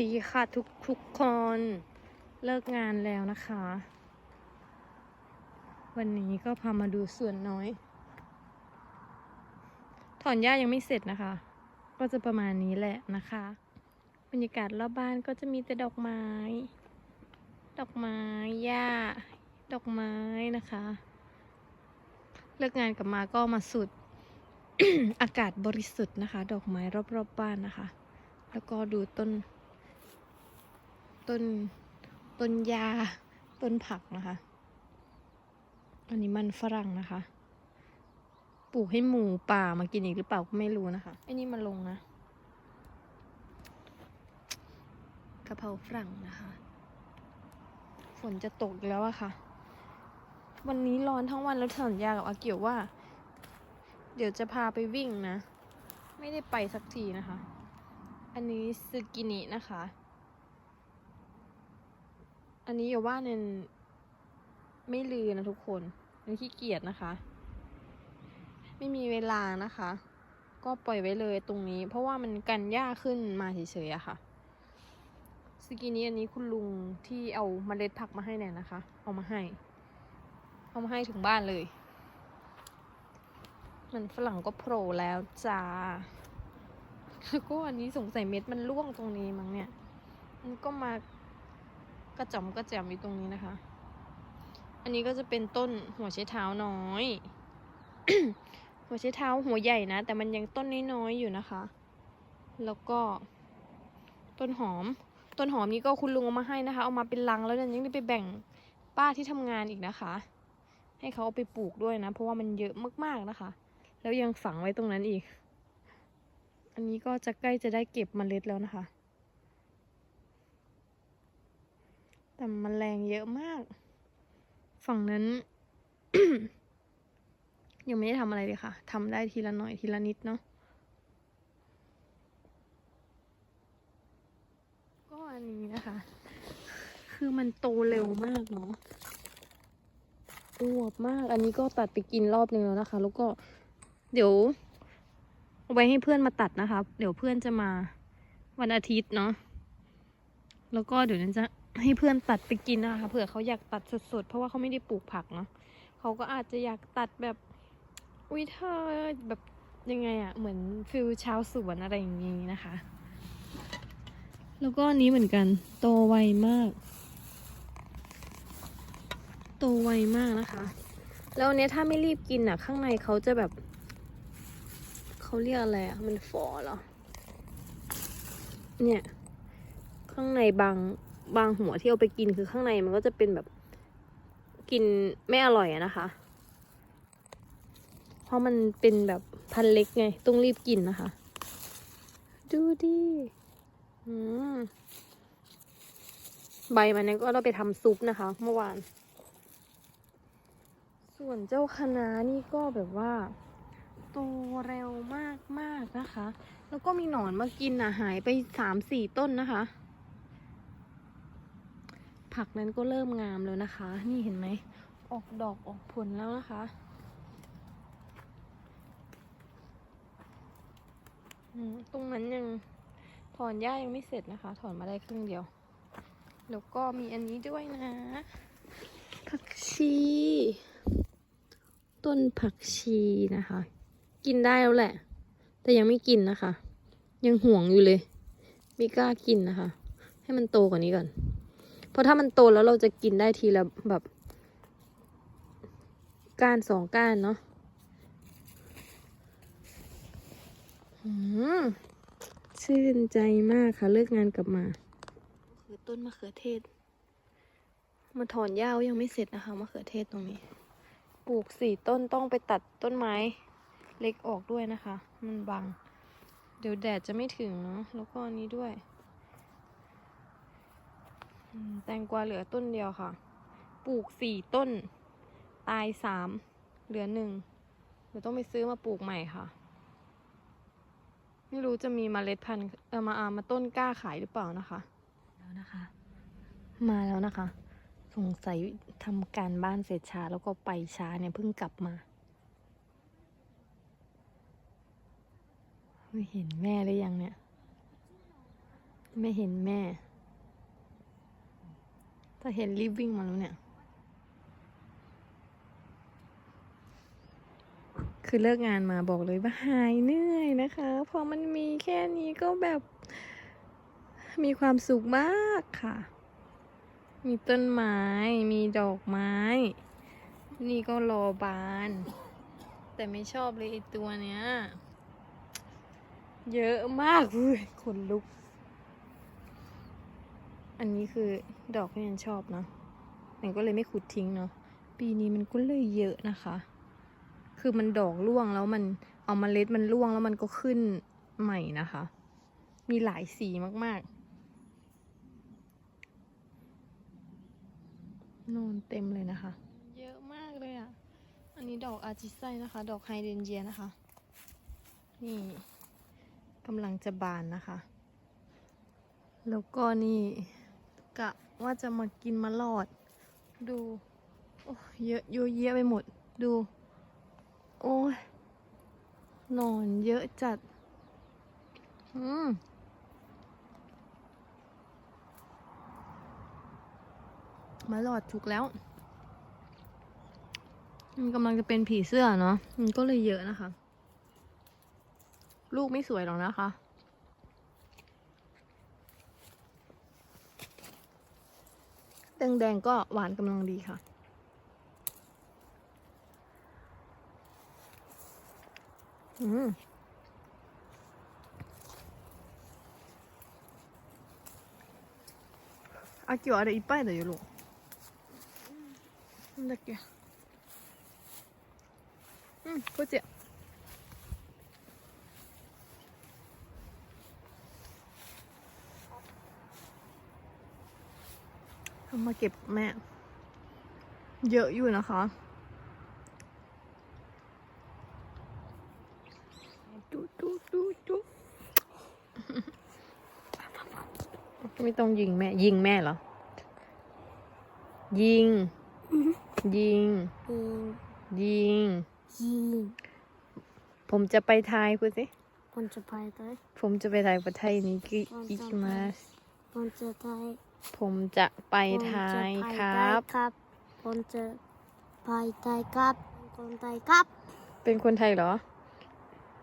ดีค่ะทุกทุกคนเลิกงานแล้วนะคะ วันนี้ก็พามาดูส่วนน้อย ถอนหญ้ายังไม่เสร็จนะคะ ก็จะประมาณนี้แหละนะคะ บรรยากาศรอบบ้านก็จะมีแต่ดอกไม้ ดอกไม้หญ้า ดอกไม้นะคะ เลิกงานกลับมาก็มาสุด อากาศบริสุทธิ์นะคะ ดอกไม้รอบๆบบ้านนะคะ แล้วก็ดูต้น ต้นต้นยา ต้นผักนะคะ อันนี้มันฝรั่งนะคะ ปลูกให้หมูป่ามากินอีกหรือเปล่าก็ไม่รู้นะคะไอ้นี่มันลงนะกะเพราฝรั่งนะคะ ฝนจะตกอีกแล้วอะค่ะ วันนี้ร้อนทั้งวันแล้วสัญญากับอาเกียวว่า เดี๋ยวจะพาไปวิ่งนะ ไม่ได้ไปสักทีนะคะ อันนี้ซึกินินะคะ อันนี้อย่าว่าเนนไม่ลือนะทุกคนนันขี้เกียจนะคะ ไม่มีเวลานะคะ ก็ปล่อยไว้เลยตรงนี้ เพราะว่ามันกันหญ้าขึ้นมาเฉยๆอะค่ะ สกินี้อันนี้คุณลุงที่เอาเมล็ดผักมาให้เนี่ยนะคะ เอามาให้ เอามาให้ถึงบ้านเลย มันฝรั่งก็โผล่แล้วจ้าแล้วก็อันนี้สงสัยเม็ดมันร่วงตรงนี้มั้งเนี่ย มันก็มา กระจอมกระแจมอยู่ตรงนี้นะคะ อันนี้ก็จะเป็นต้นหัวไชเท้าน้อย หัวไชเท้าหัวใหญ่นะ แต่มันยังต้นน้อยๆอยู่นะคะ แล้วก็ ต้นหอม ต้นหอมนี้ก็คุณลุงเอามาให้นะคะ เอามาเป็นลังแล้วยยังได้ไปแบ่งป้าที่ทำงานอีกนะคะ ให้เขาเอาไปปลูกด้วยนะ เพราะว่ามันเยอะมากๆนะคะ แล้วยังฝังไว้ตรงนั้นอีก อันนี้ก็จะใกล้จะได้เก็บเมล็ดแล้วนะคะ แต่มันแมลงเยอะมาก ฝั่งนั้น ยังไม่ได้ทำอะไรเลยค่ะทำได้ทีละหน่อยทีละนิดเนาะก็อันนี้นะคะ คือมันโตเร็วมากเนาะอวบมาก อันนี้ก็ตัดไปกินรอบนึงแล้วนะคะ แล้วก็เดี๋ยวเอาไว้ให้เพื่อนมาตัดนะคะ เดี๋ยวเพื่อนจะมาวันอาทิตย์เนาะ แล้วก็เดี๋ยวนั้นจะ ให้เพื่อนตัดไปกินนะคะเผื่อเขาอยากตัดสดๆ เพราะว่าเขาไม่ได้ปลูกผักเนาะเขาก็อาจจะอยากตัดแบบอุ้ยเธอแบบยังไงอะเหมือนฟิลชาวสวนอะไรอย่างงี้นะคะ แล้วก็นี้เหมือนกัน โตไวมาก โตไวมากนะคะ แล้วเนี้ยถ้าไม่รีบกินอะข้างในเขาจะแบบเขาเรียกอะไรอะมันฟอเหรอเนี่ย ข้างในบาง บางหัวที่เอาไปกินคือข้างในมันก็จะเป็นแบบกินไม่อร่อยอะนะคะ เพราะมันเป็นแบบพันเล็กไง ต้องรีบกินนะคะ ดูดิอืมใบมันเนี่ยก็เราไปทำซุปนะคะ เมื่อวาน ส่วนเจ้าคะน้านี่ก็แบบว่าโตเร็วมากมากๆนะคะ แล้วก็มีหนอนมากินอะ หายไปสามสี่ต้นนะคะ ผักนั้นก็เริ่มงามแล้วนะคะ นี่เห็นไหม ออกดอกออกผลแล้วนะคะ ตรงนั้นยังถอนหญ้ายังไม่เสร็จนะคะ ถอนมาได้ครึ่งเดียว แล้วก็มีอันนี้ด้วยนะ ผักชี ต้นผักชีนะคะ กินได้แล้วแหละ แต่ยังไม่กินนะคะ ยังห่วงอยู่เลย ไม่กล้ากินนะคะ ให้มันโตกว่านี้ก่อน ราะถ้ามันโตแล้วเราจะกินได้ทีละแบบ ก้านสองก้านเนาะอืมชื่นใจมากค่ะ เลิกงานกลับมา คือต้นมะเขือเทศ มาถอนหญ้ายังไม่เสร็จนะคะมะเขือเทศตรงนี้ ปลูกสี่ต้นต้องไปตัดต้นไม้ เล็กออกด้วยนะคะ มันบัง เดี๋ยวแดดจะไม่ถึงเนาะแล้วก็อันนี้ด้วยอืม แตงกวาเหลือต้นเดียวค่ะ ปลูกสี่ต้น ตายสาม เหลือหนึ่งเดี๋ยวต้องไปซื้อมาปลูกใหม่ค่ะ ไม่รู้จะมีเมล็ดพันธุ์เออมาอามาต้นกล้าขายหรือเปล่านะคะ แล้วนะคะ มาแล้วนะคะ สงสัยทำการบ้านเสร็จช้าแล้วก็ไปช้าเนี่ยเพิ่งกลับมาเฮ้ยเห็นแม่หรือยังเนี่ย ไม่เห็นแม่ ถ้าเห็นรีบวิ่งมาแล้วเนี่ย คือเลิกงานมาบอกเลยว่าหายเหนื่อยนะคะเพราะมันมีแค่นี้ก็แบบมีความสุขมากค่ะ มีต้นไม้ มีดอกไม้ นี่ก็รอบาน แต่ไม่ชอบเลยไอตัวเนี้ย เยอะมากเลยขนลุก อันนี้คือดอกที่ฉันชอบเนาะมันก็เลยไม่ขุดทิ้งเนาะ ปีนี้มันก็เลยเยอะนะคะ คือมันดอกร่วงแล้วมันเอามาเล็ดมันร่วงแล้วมันก็ขึ้นใหม่นะคะ มีหลายสีมากๆนูนเต็มเลยนะคะ เยอะมากเลยอะ่ะ อันนี้ดอกอาจิไซนะคะ ดอกไฮเดรนเจียนะคะ นี่กำลังจะบานนะคะ แล้วก็นี่ กะว่าจะมากินมะลอด ดูโอ้เยอะเยอะแยะไปหมด ดู โอ้ยนอนเยอะจัด อืมมาหลอดถูกแล้ว มันกำลังจะเป็นผีเสื้อเนาะ มันก็เลยเยอะนะคะ ลูกไม่สวยหรอกนะคะ แดงๆก็หวานกำลังดีค่ะ อืม秋はあれいっぱいだよ、ロなんだっけ。うん、こっち เอามาเก็บแม่ เยอะอยู่นะคะจุจุจุจุไม่ต้องยิงแม่ ยิงแม่เหรอ ยิง ยิง ยิง ยิงยิงผมจะไปไทยพูดสิคนจะไปได้ผมจะไปไทยประเทศนี้กิอิกิมาสคนจะไทย ผมจะไปไทยครับ ครับคนจะไปไทยครับคนไทยครับ เป็นคนไทยเหรอ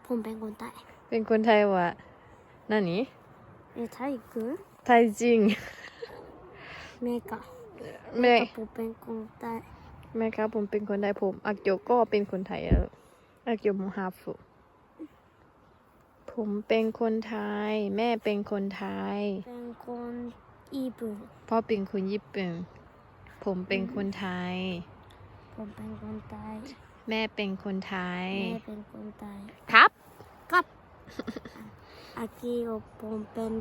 ผมเป็นคนไทย เป็นคนไทยวะนั่นนี่เอ้ไทยคือไทยจริงแม่ก็แม่ผมเป็นคนไทยแม่ครับผมเป็นคนไทยผม อักโยก็เป็นคนไทยแล้วอักโยมูฮาฟุผมเป็นคนไทย แม่เป็นคนไทย เป็นคน ญี่ปุ่น พ่อเป็นคนญี่ปุ่นผมเป็นคนไทย ผมเป็นคนไทย แม่เป็นคนไทย แม่เป็นคนไทย ครับ ครับอากิโอผมเป็น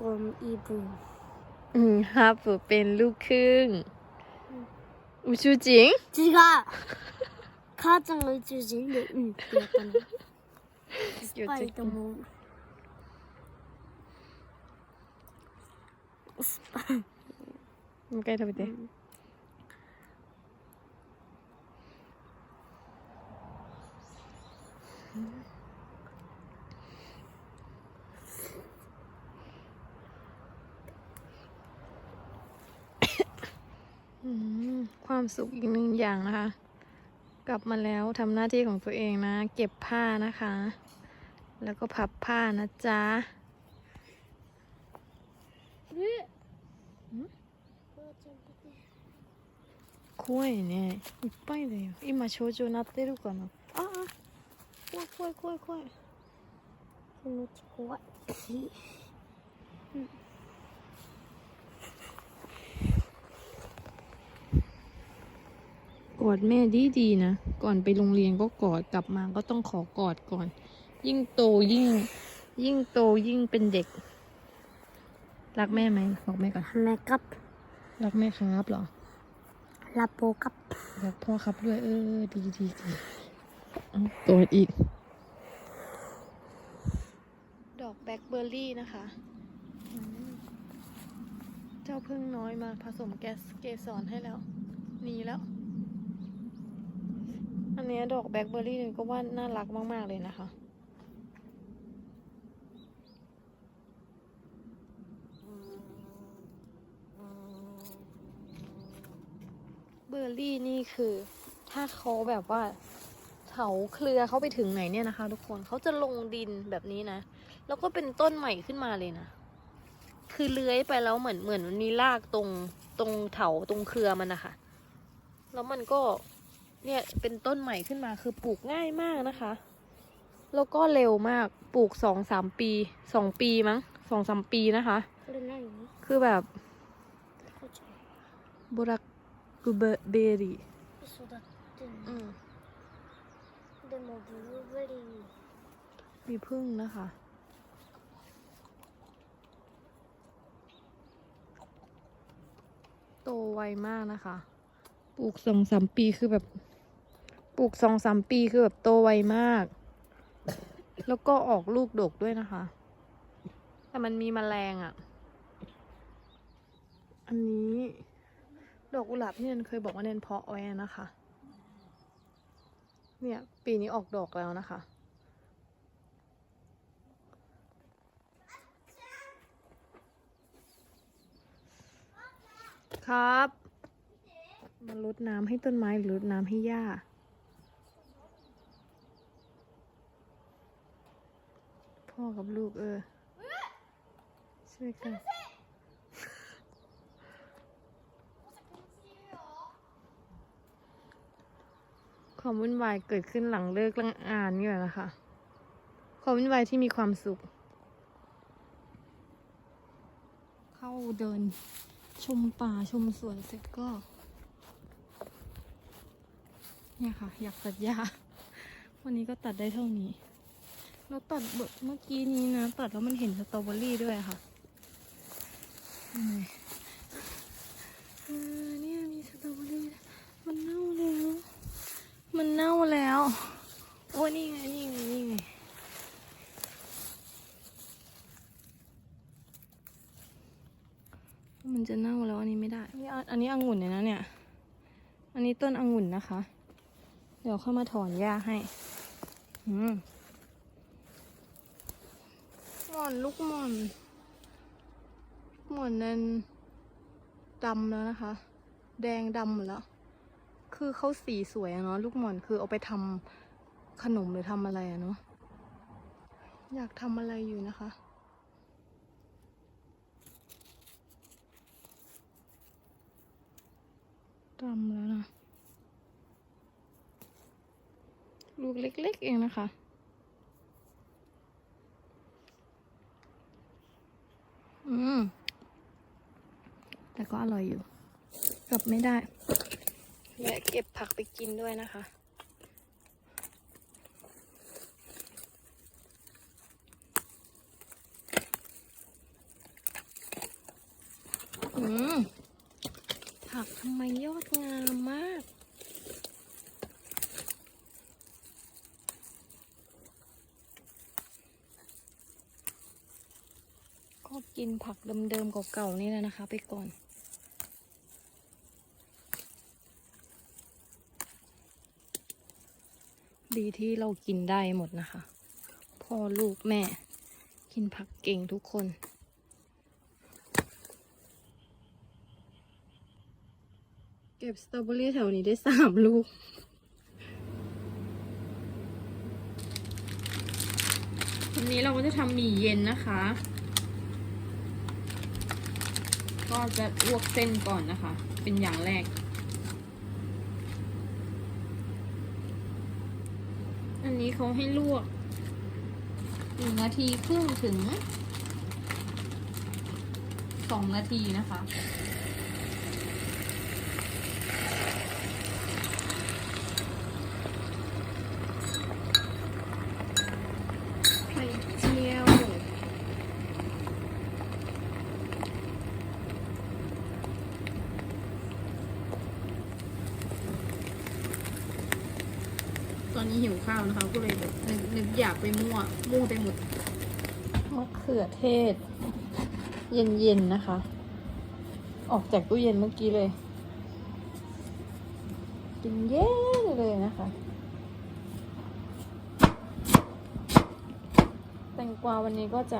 คนญี่ปุ่น อืมฮาฟุเป็นลูกครึ่งอุชูจิง 違う母ちゃんが宇宙人でうんってやったのスパイと思う スパイ มันใกล้ทำไปเต้อืมความสุขอีกหนึ่งอย่างนะคะ กลับมาแล้วทำหน้าที่ของตัวเองนะ เก็บผ้านะคะ แล้วก็พับผ้านะจ๊ะ 怖いねいっぱいだよ今症状鳴ってるかなああ怖い怖い怖い怖い気持ち怖いうん กอดแม่ดีดีๆนะ ก่อนไปโรงเรียนก็กอดกลับมาก็ต้องขอกอดก่อน ยิ่งโตยิ่ง ยิ่งโตยิ่งเป็นเด็ก รักแม่ไหมบอกแม่ก่อน แม่ครับรักแม่ครับเหรอลาโปครับ รักพ่อครับด้วยเออดีดีดีเอากอดอีก ดอกแบล็คเบอร์รี่นะคะอืมเจ้าพึ่งน้อยมาผสมแก๊สเกสรให้แล้วหนีแล้ว อันเนี้ยดอกแบล็คเบอร์รี่เนี่ยก็ว่าน่ารักมาก ๆ เลยนะคะ อรี่นี่คือ ถ้าเขาแบบว่าเถาเครือเขาไปถึงไหนเนี่ยนะคะ ทุกคนเขาจะลงดินแบบนี้นะ แล้วก็เป็นต้นใหม่ขึ้นมาเลยนะ คือเลื้อยไปแล้วเหมือนเหมือนมีรากตรงตรงเถาตรงเครือมันนะคะแล้วมันก็เนี่ยเป็นต้นใหม่ขึ้นมาคือปลูกง่ายมากนะคะ แล้วก็เร็วมากปลูกสองสามปีสองปีมั้งสองสามปีนะคะ คือแบบบุรัก กุเบเบอรี่ 育ってん อื の ม でもブルーベリー มีพึ่งนะคะ โตไวมากนะคะ ปลูกสองสามปีคือแบบ ปลูกสองสามปีคือแบบโตไวมาก แล้วก็ออกลูกดกด้วยนะคะ แต่มันมีแมลงอะ่ะ อันนี้ ดอกกุหลาบที่เนนเคยบอกว่าเนนเพาะไว้นะคะ เนี่ยปีนี้ออกดอกแล้วนะคะ ครับ มาลดน้ำให้ต้นไม้หรือลดน้ำให้หญ้าพ่อกับลูกเออช่วยกัน ความวุ่นวายเกิดขึ้นหลังเลิกงานนี่แหละนะคะ ความวุ่นวายที่มีความสุข เข้าเดินชมป่าชมสวนเสร็จก็ เนี่ยค่ะ อยากตัดหญ้าวันนี้ก็ตัดได้เท่านี้แล้วตัดเมื่อกี้นี้นะ ตัดแล้วมันเห็นสตรอเบอรี่ด้วยค่ะเออเนี่ยมีสตรอเบอรี่ด้วยมันเน่าแล้ว มันเน่าแล้ว โอ้นี่ไง นี่ไง นี่ไง มันจะเน่าแล้วอันนี้ไม่ได้อันนี้อันนี้องุ่นเนี่ยนะเนี่ย อันนี้ต้นองุ่นนะคะ เดี๋ยวเข้ามาถอนหญ้าให้ อืมหมอนลูกหมอน หมอนนั้นดำแล้วนะคะ แดงดำหมดแล้ว คือเขาสีสวยอะเนาะลูกหม่อนคือเอาไปทำขนมหรือทำอะไรอะเนาะอยากทำอะไรอยู่นะคะดำแล้วนะ ลูกเล็กๆเองนะคะ อืม แต่ก็อร่อยอยู่ กลับไม่ได้ แวะเก็บผักไปกินด้วยนะคะ อืม ผักทำไมยอดงามมาก ก็กินผักเดิมๆเก่าๆนี่แหละนะคะ ไปก่อน ดีที่เรากินได้หมดนะคะ พ่อลูกแม่ กินผักเก่งทุกคน เก็บสตรอเบอรี่แถวนี้ได้สามลูกวันนี้เราก็จะทำหมี่เย็นนะคะ ก็จะลวกเส้นก่อนนะคะ เป็นอย่างแรก นี้เขาให้ลวกหนึ่งนาทีครึ่งถึงสองนาทีนะคะ ใส่เจีย วตอนนี้หิวข้าวนะคะ ก็เลยแบบนึกนึกอยากไปมั่ว มั่วไปหมดมะเขือเทศ เย็นๆนะคะ ออกจากตู้เย็นเมื่อกี้เลย กินเย็นเลยนะคะ แตงกวาวันนี้ก็จะ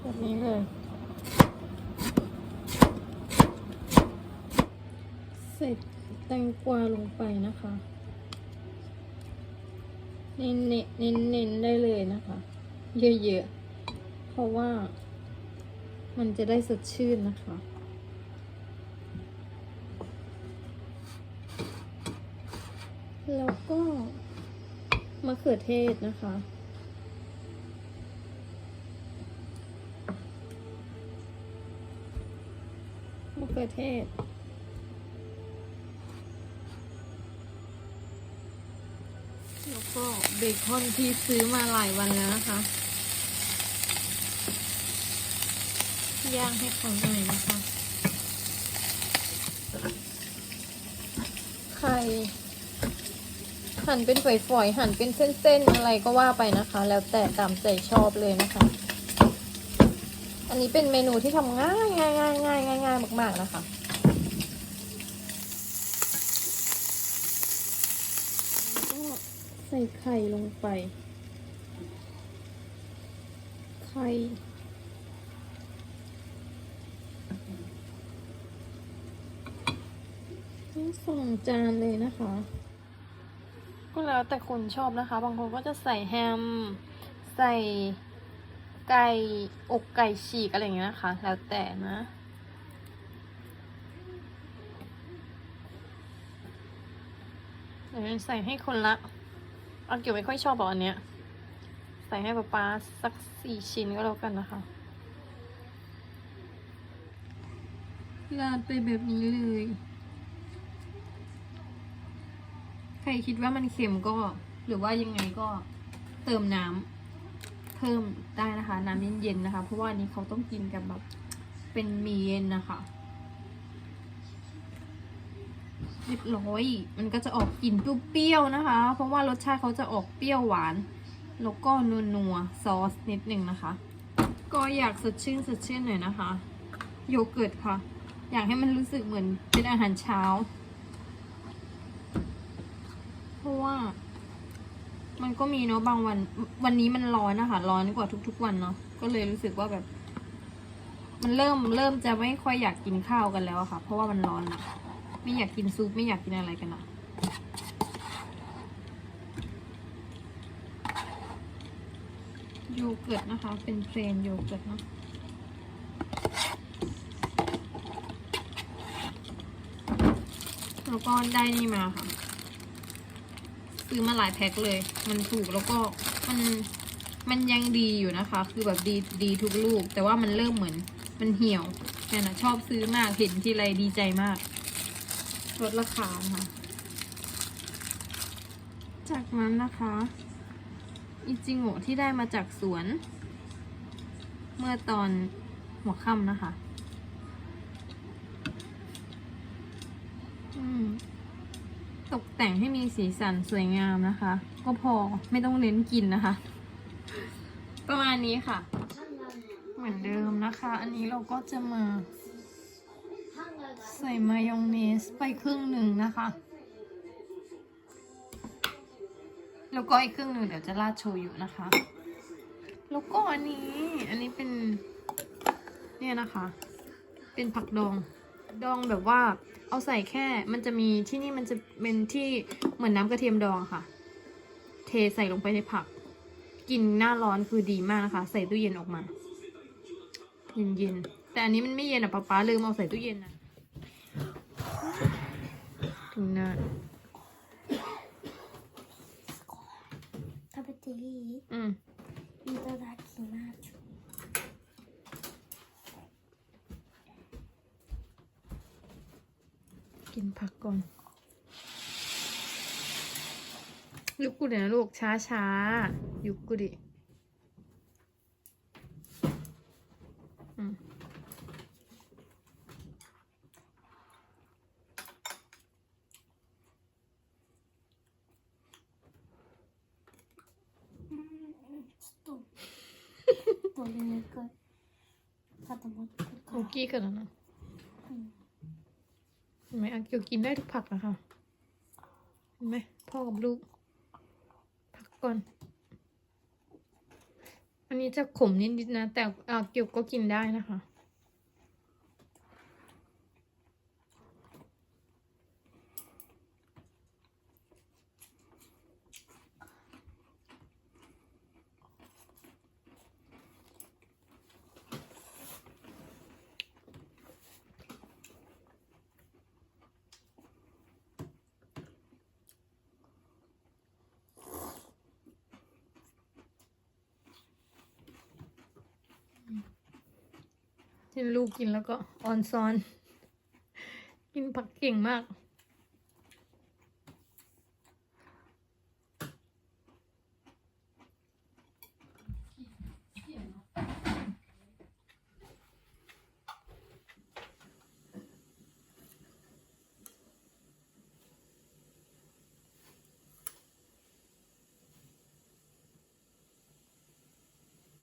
แบบนี้เลยเส่ แตงกวาลงไปนะคะ เน้นเน้นเน้นเน้นได้เลยนะคะ เยอะๆ เพราะว่า มันจะได้สดชื่นนะคะแล้วก็มะเขือเทศนะคะ มะเขือเทศ แล้วก็ เบคอนที่ซื้อมาหลายวันแล้วนะคะ ย่างให้เขาหน่อยนะคะ ไข่ หั่นเป็นฝอยๆ หั่นเป็นเส้นๆ อะไรก็ว่าไปนะคะ แล้วแต่ตามใจชอบเลยนะคะ อันนี้เป็นเมนูที่ทำง่ายง่ายง่ายง่ายง่ายง่ายมากๆนะคะ ก็ใส่ ไข่ลงไป ไข่ ทั้งสองจานเลยนะคะ ก็แล้วแต่คนชอบนะคะ บางคนก็จะใส่แฮม ใส่ไก่อกไก่ฉีกอะไรอย่างเงี้ยนะคะ แล้วแต่นะเดี๋ยวใส่ให้คนละ เอาเกี่ยวไม่ค่อยชอบบออันเนี้ย ใส่ให้ป๊าป๊าสักสี่ชิ้นก็แล้วกันนะคะราดไปแบบนี้เลย ใครคิดว่ามันเค็มก็ หรือว่ายังไงก็เติมน้ำเพิ่มได้นะคะ น้ำเย็นๆนะคะ เพราะว่าอันนี้เขาต้องกินกับแบบเป็นมีเย็นนะคะ เรียบร้อย มันก็จะออกกลิ่นเปรี้ยวๆนะคะ เพราะว่ารสชาติเขาจะออกเปรี้ยวหวาน แล้วก็นัวๆซอสนิดหนึ่งนะคะ ก็อยากสดชื่นสดชื่นหน่อยนะคะ โยเกิร์ตค่ะ อยากให้มันรู้สึกเหมือนเป็นอาหารเช้า เพราะว่า มันก็มีเนาะบางวัน วันนี้มันร้อนนะคะ ร้อนกว่าทุกๆวันเนาะ ก็เลยรู้สึกว่าแบบ มันเริ่มเริ่มจะไม่ค่อยอยากกินข้าวกันแล้วค่ะ เพราะว่ามันร้อนอะ ไม่อยากกินซุปไม่อยากกินอะไรกันอะโยเกิร์ตนะคะ เป็นเพลนโยเกิร์ตเนาะแล้วก็ได้นี่มาค่ะ ซื้อมาหลายแพ็คเลย มันถูกแล้วก็มันมันยังดีอยู่นะคะ คือแบบดีดีทุกลูก แต่ว่ามันเริ่มเหมือนมันเหี่ยวแต่นะชอบซื้อมากเห็นทีไรดีใจมาก ลดราคานะคะจากนั้นนะคะ อิจิโงะที่ได้มาจากสวน เมื่อตอนหัวค่ำนะคะอืมตกแต่งให้มีสีสันสวยงามนะคะ ก็พอไม่ต้องเน้นกินนะคะ ประมาณนี้ค่ะ เหมือนเดิมนะคะ อันนี้เราก็จะมา ใส่มายองเนสไปครึ่งหนึ่งนะคะ แล้วก็อีกครึ่งหนึ่งเดี๋ยวจะราดโชยุนะคะ แล้วก็อันนี้ อันนี้เป็น เนี่ยนะคะ เป็นผักดอง ดองแบบว่า เอาใส่แค่ มันจะมีที่นี่มันจะเป็นที่เหมือนน้ำกระเทียมดองค่ะ เทใส่ลงไปในผัก กินหน้าร้อนคือดีมากนะคะ ใส่ตู้เย็นออกมา เย็นๆแต่อันนี้มันไม่เย็นอะป๊าป๊าลืมเอาใส่ตู้เย็นนะ 빛 나. 가베테 리. 응. 이따다 기나 주. 긴 팝 콘. ยุกุรินะลูกช้าช้ายุกุริ खोलेंगे कर खत्म हो คุกกี้กันนะไม่ากิวกินได้ทุกผักนะค่ะเห็นไหมพ่อกับลูก พักก่อน อันนี้จะขมนิดๆนะ แต่เกี๊ยวก็กินได้นะคะ เห็นลูกกินแล้วก็ออนซอน กินผักเก่งมาก